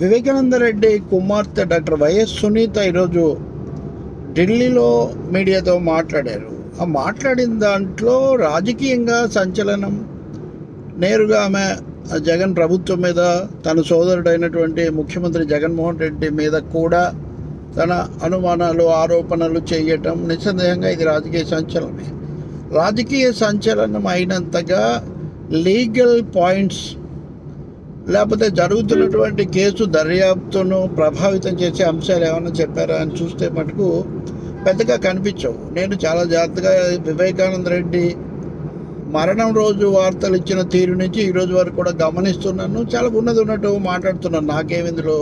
వివేకానంద రెడ్డి కుమార్తె doctor YS Sunitha ఈరోజు ఢిల్లీలో మీడియాతో మాట్లాడారు. ఆ మాట్లాడిన దాంట్లో రాజకీయంగా సంచలనం నేరుగా ఆమె జగన్ ప్రభుత్వం మీద తన సోదరుడైనటువంటి ముఖ్యమంత్రి జగన్మోహన్ రెడ్డి మీద కూడా తన అనుమానాలు ఆరోపణలు చేయటం నిస్సందేహంగా ఇది రాజకీయ సంచలనమే. రాజకీయ సంచలనం అయినంతగా లీగల్ పాయింట్స్ లేకపోతే జరుగుతున్నటువంటి కేసు దర్యాప్తును ప్రభావితం చేసే అంశాలు ఏమైనా చెప్పారా అని చూస్తే మటుకు పెద్దగా కనిపించవు. నేను చాలా జాగ్రత్తగా వివేకానంద రెడ్డి మరణం రోజు వార్తలు ఇచ్చిన తీరు నుంచి ఈరోజు వరకు కూడా గమనిస్తున్నాను. చాలా ఉన్నది ఉన్నట్టు మాట్లాడుతున్నాను. నాకేమి ఇందులో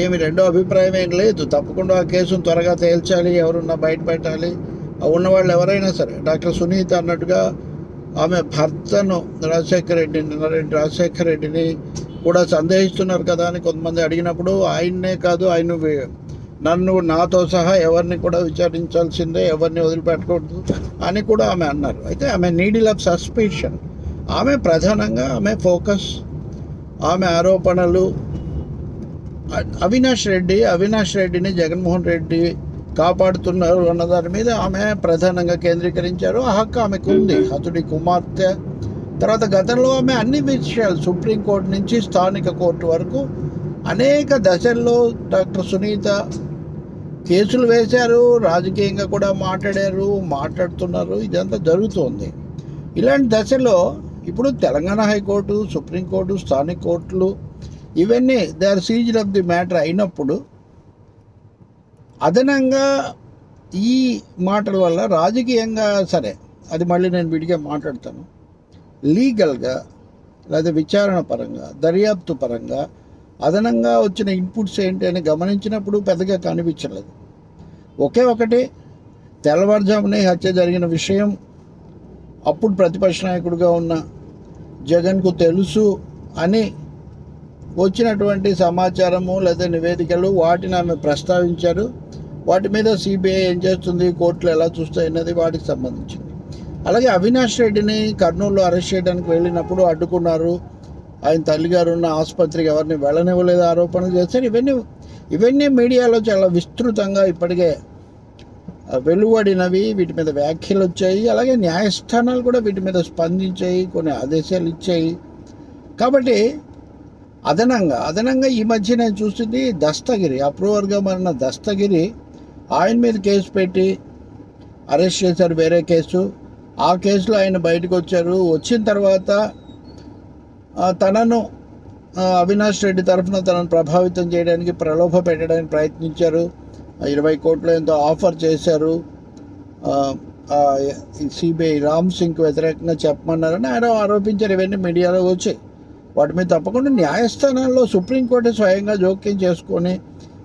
ఏమి రెండో అభిప్రాయం ఏం లేదు. తప్పకుండా ఆ కేసును త్వరగా తేల్చాలి ఎవరున్నా బయట పెట్టాలి ఆ ఉన్నవాళ్ళు ఎవరైనా సరే డాక్టర్ సునీత అన్నట్టుగా ఆమె భర్తను రాజశేఖర రెడ్డిని నరేంద్ర రాజశేఖర రెడ్డిని కూడా సందేహిస్తున్నారు కదా అని కొంతమంది అడిగినప్పుడు ఆయన్నే కాదు ఆయన నన్ను నాతో సహా ఎవరిని కూడా విచారించాల్సిందే ఎవరిని వదిలిపెట్టకూడదు అని కూడా ఆమె అన్నారు. అయితే ఆమె నీడిల్ ఆఫ్ సస్పిషన్ ఆమె ప్రధానంగా ఆమె ఫోకస్ ఆమె ఆరోపణలు. అవినాష్ రెడ్డి అవినాష్ రెడ్డిని జగన్మోహన్ రెడ్డి కాపాడుతున్నారు అన్న దాని మీద ఆమె ప్రధానంగా కేంద్రీకరించారు. ఆ హక్కు ఆమెకు ఉంది. అతడి కుమార్తె. తర్వాత గతంలో ఆమె అన్ని విషయాలు సుప్రీంకోర్టు నుంచి స్థానిక కోర్టు వరకు అనేక దశల్లో డాక్టర్ సునీత కేసులు వేశారు. రాజకీయంగా కూడా మాట్లాడారు మాట్లాడుతున్నారు. ఇదంతా జరుగుతోంది. ఇలాంటి దశలో ఇప్పుడు తెలంగాణ హైకోర్టు సుప్రీంకోర్టు స్థానిక కోర్టులు ఇవన్నీ they are seized of the matter అయినప్పుడు అదనంగా ఈ మాటల వల్ల రాజకీయంగా సరే అది మళ్ళీ నేను విడిగా మాట్లాడతాను. లీగల్గా లేదా విచారణ పరంగా దర్యాప్తు పరంగా అదనంగా వచ్చిన ఇన్పుట్స్ ఏంటి అని గమనించినప్పుడు పెద్దగా కనిపించలేదు. ఒకే ఒకటి తెల్లవారుజామునే హత్య జరిగిన విషయం అప్పుడు ప్రతిపక్ష నాయకుడిగా ఉన్న జగన్కు తెలుసు అని వచ్చినటువంటి సమాచారము లేదా నివేదికలు వాటిని ఆమె ప్రస్తావించారు. వాటి మీద సిబిఐ ఏం చేస్తుంది? కోర్టులు ఎలా చూస్తాయి అన్నది వాటికి సంబంధించింది. అలాగే అవినాష్ రెడ్డిని కర్నూలులో అరెస్ట్ చేయడానికి వెళ్ళినప్పుడు అడ్డుకున్నారు. ఆయన తల్లిగారు ఉన్న ఆసుపత్రికి ఎవరిని వెళ్ళనివ్వలేదు ఆరోపణలు చేస్తారు ఇవన్నీ ఇవన్నీ మీడియాలో చాలా విస్తృతంగా ఇప్పటికే వెలువడినవి. వీటి మీద వ్యాఖ్యలు వచ్చాయి. అలాగే న్యాయస్థానాలు కూడా వీటి మీద స్పందించాయి కొన్ని ఆదేశాలు ఇచ్చాయి. కాబట్టి అదనంగా అదనంగా ఈ మధ్య నేను చూస్తుంది దస్తగిరి అప్రూవర్గా మారిన దస్తగిరి. ఆయన మీద కేసు పెట్టి అరెస్ట్ చేశారు వేరే కేసు. ఆ కేసులో ఆయన బయటకు వచ్చారు. వచ్చిన తర్వాత తనను అవినాష్ రెడ్డి తరఫున తనను ప్రభావితం చేయడానికి ప్రలోభ పెట్టడానికి ప్రయత్నించారు. ఇరవై కోట్లు ఎంతో ఆఫర్ చేశారు. సిబిఐ రామ్ సింగ్కి వ్యతిరేకంగా చెప్పమన్నారని ఆయన ఆరోపించారు. ఇవన్నీ మీడియాలో వచ్చాయి. వాటి మీద తప్పకుండా న్యాయస్థానాల్లో సుప్రీంకోర్టు స్వయంగా జోక్యం చేసుకొని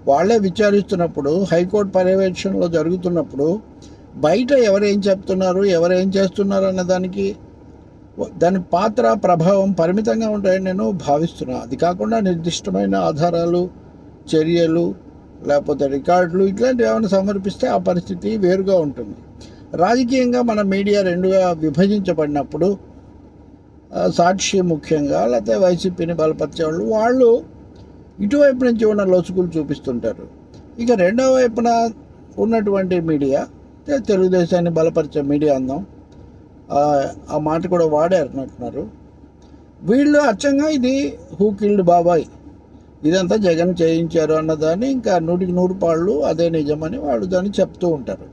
వాళ్ళే విచారిస్తున్నప్పుడు హైకోర్టు పర్యవేక్షణలో జరుగుతున్నప్పుడు బయట ఎవరేం చెప్తున్నారు ఎవరేం చేస్తున్నారు అన్న దానికి దాని పాత్ర ప్రభావం పరిమితంగా ఉంటాయని నేను భావిస్తున్నాను అది కాకుండా నిర్దిష్టమైన ఆధారాలు చర్యలు లేకపోతే రికార్డులు ఇట్లాంటివి ఏమైనా సమర్పిస్తే ఆ పరిస్థితి వేరుగా ఉంటుంది. రాజకీయంగా మన మీడియా రెండుగా విభజించబడినప్పుడు సాక్షి ముఖ్యంగా లేకపోతే వైసీపీని బలపరిచే వాళ్ళు వాళ్ళు ఇటువైపు నుంచి ఉన్న లొసుగులు చూపిస్తుంటారు. ఇక రెండవ వైపున ఉన్నటువంటి మీడియా తెలుగుదేశాన్ని బలపరిచే మీడియా అందాం ఆ, ఆ మాట కూడా వాడారు అంటున్నారు. వీళ్ళు అచ్చంగా ఇది హూ కిల్డ్ బాబాయ్ ఇదంతా జగన్ చేయించారు అన్నదాన్ని ఇంకా నూటికి నూరు పాళ్ళు అదే నిజమని వాళ్ళు దాన్ని చెప్తూ ఉంటారు.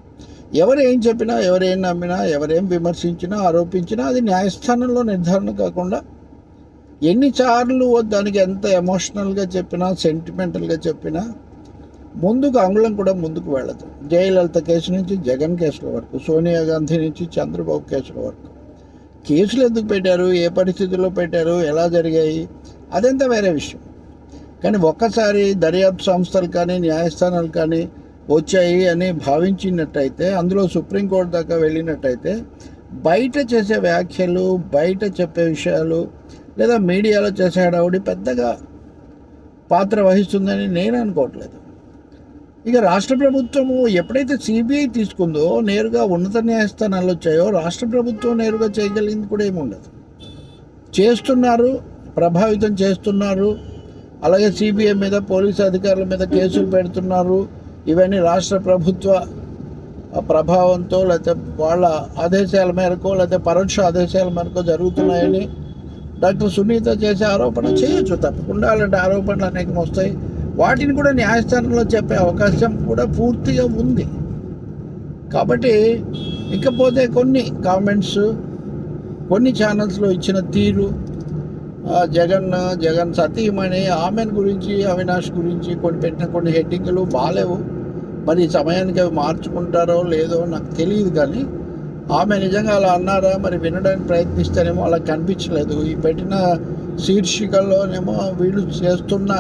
ఎవరు ఏం చెప్పినా ఎవరేం నమ్మినా ఎవరేం విమర్శించినా ఆరోపించినా అది న్యాయస్థానంలో నిర్ధారణ కాకుండా ఎన్నిసార్లు దానికి ఎంత ఎమోషనల్గా చెప్పినా సెంటిమెంటల్గా చెప్పినా ముందుకు అంగుళం కూడా ముందుకు వెళ్ళదు. జయలలిత కేసు నుంచి జగన్ కేసుల వరకు సోనియా గాంధీ నుంచి చంద్రబాబు కేసుల వరకు. కేసులు ఎందుకు పెట్టారు? ఏ పరిస్థితుల్లో పెట్టారు? ఎలా జరిగాయి? అదంతా వేరే విషయం. కానీ ఒక్కసారి దర్యాప్తు సంస్థలు కానీ న్యాయస్థానాలు కానీ వచ్చాయి అని భావించినట్టయితే అందులో సుప్రీంకోర్టు దాకా వెళ్ళినట్టయితే బయట చేసే వ్యాఖ్యలు బయట చెప్పే విషయాలు లేదా మీడియాలో చేసే హడావుడి పెద్దగా పాత్ర వహిస్తుందని నేను అనుకోవట్లేదు. ఇక రాష్ట్ర ప్రభుత్వము ఎప్పుడైతే సిబిఐ తీసుకుందో నేరుగా ఉన్నత న్యాయస్థానాలు వచ్చాయో రాష్ట్ర ప్రభుత్వం నేరుగా చేయగలిగింది కూడా ఏముండదు చేస్తున్నారు ప్రభావితం చేస్తున్నారు అలాగే సిబిఐ మీద పోలీసు అధికారుల మీద కేసులు పెడుతున్నారు ఇవన్నీ రాష్ట్ర ప్రభుత్వ ప్రభావంతో లేకపోతే వాళ్ళ ఆదేశాల మేరకు లేకపోతే పరోక్ష ఆదేశాల మేరకు జరుగుతున్నాయని డాక్టర్ సునీత చేసే ఆరోపణ చేయొచ్చు తప్పకుండా అలాంటి ఆరోపణలు అనేకం వస్తాయి. వాటిని కూడా న్యాయస్థానంలో చెప్పే అవకాశం కూడా పూర్తిగా ఉంది. కాబట్టి ఇకపోతే కొన్ని కామెంట్స్ కొన్ని ఛానల్స్లో ఇచ్చిన తీరు జగన్ జగన్ సతీమణి ఆమెన్ గురించి అవినాష్ గురించి కొన్ని పెట్టిన కొన్ని హెడ్డింగ్లు బాగాలేవు. మరి సమయానికి అవి మార్చుకుంటారో లేదో నాకు తెలియదు కానీ ఆమె నిజంగా అలా అన్నారా? మరి వినడానికి ప్రయత్నిస్తేనేమో అలా కనిపించలేదు. ఈ పెట్టిన శీర్షికల్లోనేమో వీళ్ళు చేస్తున్న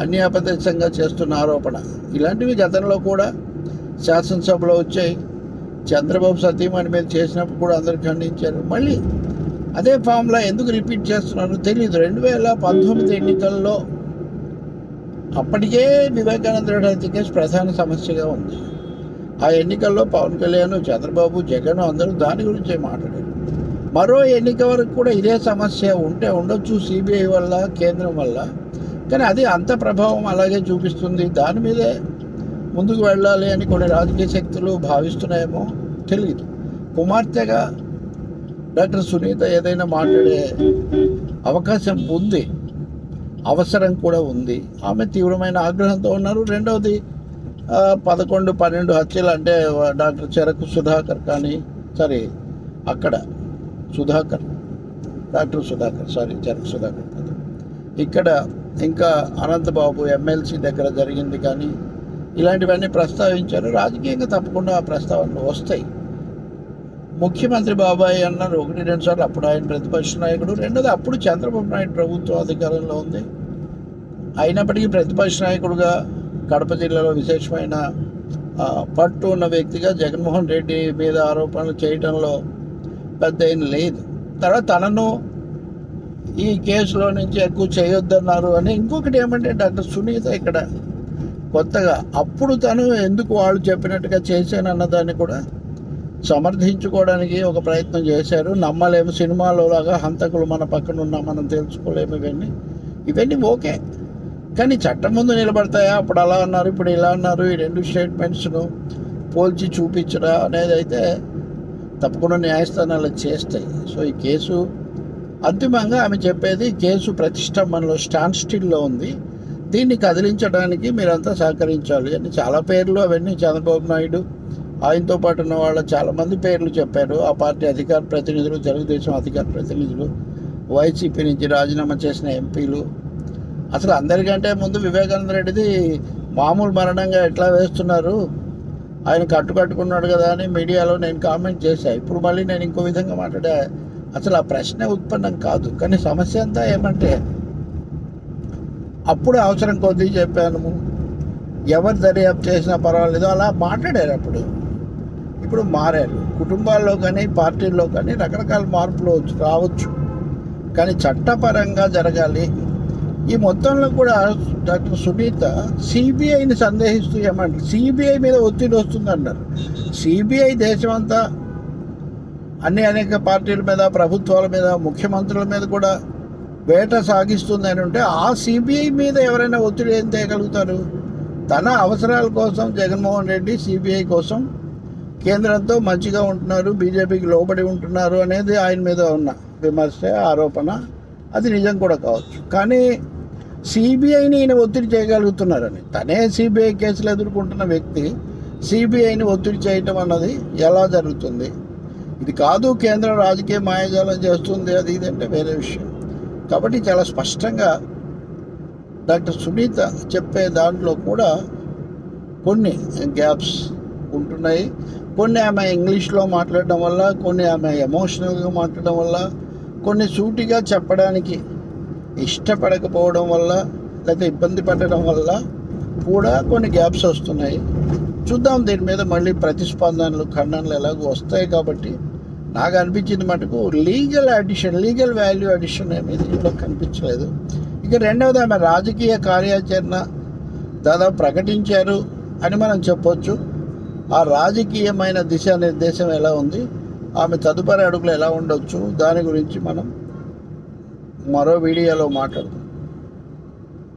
అన్యాపదేశంగా చేస్తున్న ఆరోపణ. ఇలాంటివి గతంలో కూడా శాసనసభలో వచ్చాయి. చంద్రబాబు సతీమణి మీద చేసినప్పుడు కూడా అందరు ఖండించారు. మళ్ళీ అదే ఫామ్లో ఎందుకు రిపీట్ చేస్తున్నారో తెలియదు రెండు వేల పంతొమ్మిది ఎన్నికల్లో అప్పటికే వివేకానంద రెడ్డి ప్రధాన సమస్యగా ఉంది. ఆ ఎన్నికల్లో పవన్ కళ్యాణ్ చంద్రబాబు జగన్ అందరూ దాని గురించే మాట్లాడారు. మరో ఎన్నిక వరకు కూడా ఇదే సమస్య ఉంటే ఉండొచ్చు సిబిఐ వల్ల కేంద్రం వల్ల. కానీ అది అంత ప్రభావం అలాగే చూపిస్తుంది. దాని మీదే ముందుకు వెళ్ళాలి అని కొన్ని రాజకీయ శక్తులు భావిస్తున్నాయేమో తెలియదు కుమార్తెగా డాక్టర్ సునీత ఏదైనా మాట్లాడే అవకాశం ఉంది అవసరం కూడా ఉంది. ఆమె తీవ్రమైన ఆగ్రహంతో ఉన్నారు. రెండవది పదకొండు పన్నెండు హత్యలు అంటే డాక్టర్ చెరకు సుధాకర్ కానీ సారీ అక్కడ సుధాకర్ డాక్టర్ సుధాకర్ సారీ చెరకు సుధాకర్ కాదు. ఇక్కడ ఇంకా అనంతబాబు ఎమ్మెల్సీ దగ్గర జరిగింది కానీ ఇలాంటివన్నీ ప్రస్తావించారు. రాజకీయంగా తప్పకుండా ఆ ప్రస్తావనలు వస్తాయి. ముఖ్యమంత్రి బాబాయ్ అన్నారు. ఒకటి రెండు సార్లు అప్పుడు ఆయన ప్రతిపక్ష నాయకుడు. రెండోది అప్పుడు చంద్రబాబు నాయుడు ప్రభుత్వం అధికారంలో ఉంది. అయినప్పటికీ ప్రతిపక్ష నాయకుడుగా కడప జిల్లాలో విశేషమైన పట్టు ఉన్న వ్యక్తిగా జగన్మోహన్ రెడ్డి మీద ఆరోపణలు చేయడంలో పెద్ద ఏం లేదు. తర్వాత తనను ఈ కేసులో నుంచి ఎక్కువ చేయొద్దన్నారు అని ఇంకొకటి ఏమంటే డాక్టర్ సునీత ఇక్కడ కొత్తగా అప్పుడు తను ఎందుకు వాళ్ళు చెప్పినట్టుగా చేశానన్న దాన్ని కూడా సమర్థించుకోవడానికి ఒక ప్రయత్నం చేశారు. నమ్మలేము. సినిమాలో లాగా హంతకులు మన పక్కన ఉన్నా మనం తెలుసుకోలేము ఇవన్నీ. ఇవన్నీ ఓకే. కానీ చట్టం ముందు నిలబడతాయా? అప్పుడు అలా అన్నారు ఇప్పుడు ఇలా అన్నారు. ఈ రెండు స్టేట్మెంట్స్ను పోల్చి చూపించరా అనేది అయితే తప్పకుండా న్యాయస్థానాలు చేస్తాయి. సో ఈ కేసు అంతిమంగా ఆమె చెప్పేది కేసు ప్రతిష్టంభనలో స్టాండ్ స్టిల్లో ఉంది. దీన్ని కదిలించడానికి మీరంతా సహకరించాలి అని చాలా పేర్లు అవన్నీ చంద్రబాబు నాయుడు ఆయనతో పాటు ఉన్న వాళ్ళ చాలామంది పేర్లు చెప్పారు. ఆ పార్టీ అధికార ప్రతినిధులు తెలుగుదేశం అధికార ప్రతినిధులు వైసీపీ నుంచి రాజీనామా చేసిన ఎంపీలు. అసలు అందరికంటే ముందు వివేకానంద రెడ్డిది మామూలు మరణంగా ఎట్లా వేస్తున్నారు? ఆయన కట్టుకట్టుకున్నాడు కదా అని మీడియాలో నేను కామెంట్ చేశాను ఇప్పుడు మళ్ళీ నేను ఇంకో విధంగా మాట్లాడా అసలు ఆ ప్రశ్న ఉత్పన్నం కాదు. కానీ సమస్య అంతా ఏమంటే అప్పుడు అవసరం కొద్దీ చెప్పాను. ఎవరు దర్యాప్తు చేసినా పర్వాలేదు. అలా మాట్లాడారు అప్పుడు. ఇప్పుడు మారారు. కుటుంబాల్లో కానీ పార్టీల్లో కానీ రకరకాల మార్పులు వచ్చు- రావచ్చు. కానీ చట్టపరంగా జరగాలి. ఈ మొత్తంలో కూడా డాక్టర్ సునీత సిబిఐని సందేహిస్తూ ఏమంటారు? సిబిఐ మీద ఒత్తిడి వస్తుంది అన్నారు సిబిఐ దేశమంతా అన్ని అనేక పార్టీల మీద ప్రభుత్వాల మీద ముఖ్యమంత్రుల మీద కూడా వేట సాగిస్తుంది అని ఉంటే ఆ సిబిఐ మీద ఎవరైనా ఒత్తిడి ఏం తేయగలుగుతారు తన అవసరాల కోసం జగన్మోహన్ రెడ్డి సిబిఐ కోసం కేంద్రంతో మంచిగా ఉంటున్నారు బీజేపీకి లోబడి ఉంటున్నారు అనేది ఆయన మీద ఉన్న విమర్శ ఆరోపణ. అది నిజం కూడా కావచ్చు. కానీ సిబిఐని ఈయన ఒత్తిడి చేయగలుగుతున్నారని తనే సిబిఐ కేసులు ఎదుర్కొంటున్న వ్యక్తి సిబిఐని ఒత్తిడి చేయటం అన్నది ఎలా జరుగుతుంది? ఇది కాదు కేంద్రం రాజకీయ మాయాజాలం చేస్తుంది అది ఇది అంటే వేరే విషయం. కాబట్టి చాలా స్పష్టంగా డాక్టర్ సునీత చెప్పే దాంట్లో కూడా కొన్ని గ్యాప్స్ ఉంటున్నాయి. కొన్ని ఆమె ఇంగ్లీష్లో మాట్లాడడం వల్ల కొన్ని ఆమె ఎమోషనల్గా మాట్లాడడం వల్ల కొన్ని సూటిగా చెప్పడానికి ఇష్టపడకపోవడం వల్ల లేకపోతే ఇబ్బంది పడడం వల్ల కూడా కొన్ని గ్యాప్స్ వస్తున్నాయి. చూద్దాం దీని మీద మళ్ళీ ప్రతిస్పందనలు ఖండనలు ఎలాగో వస్తాయి కాబట్టి నాకు అనిపించింది మటుకు legal addition legal value addition అనేది ఇందులో కనిపించలేదు. ఇక రెండవది ఆమె రాజకీయ కార్యాచరణ దాదాపు ప్రకటించారు అని మనం చెప్పొచ్చు. ఆ రాజకీయమైన దిశానిర్దేశం ఎలా ఉంది? ఆమె తదుపరి అడుగులు ఎలా ఉండొచ్చు? దాని గురించి మనం మరో వీడియోలో మాట్లాడుతాం.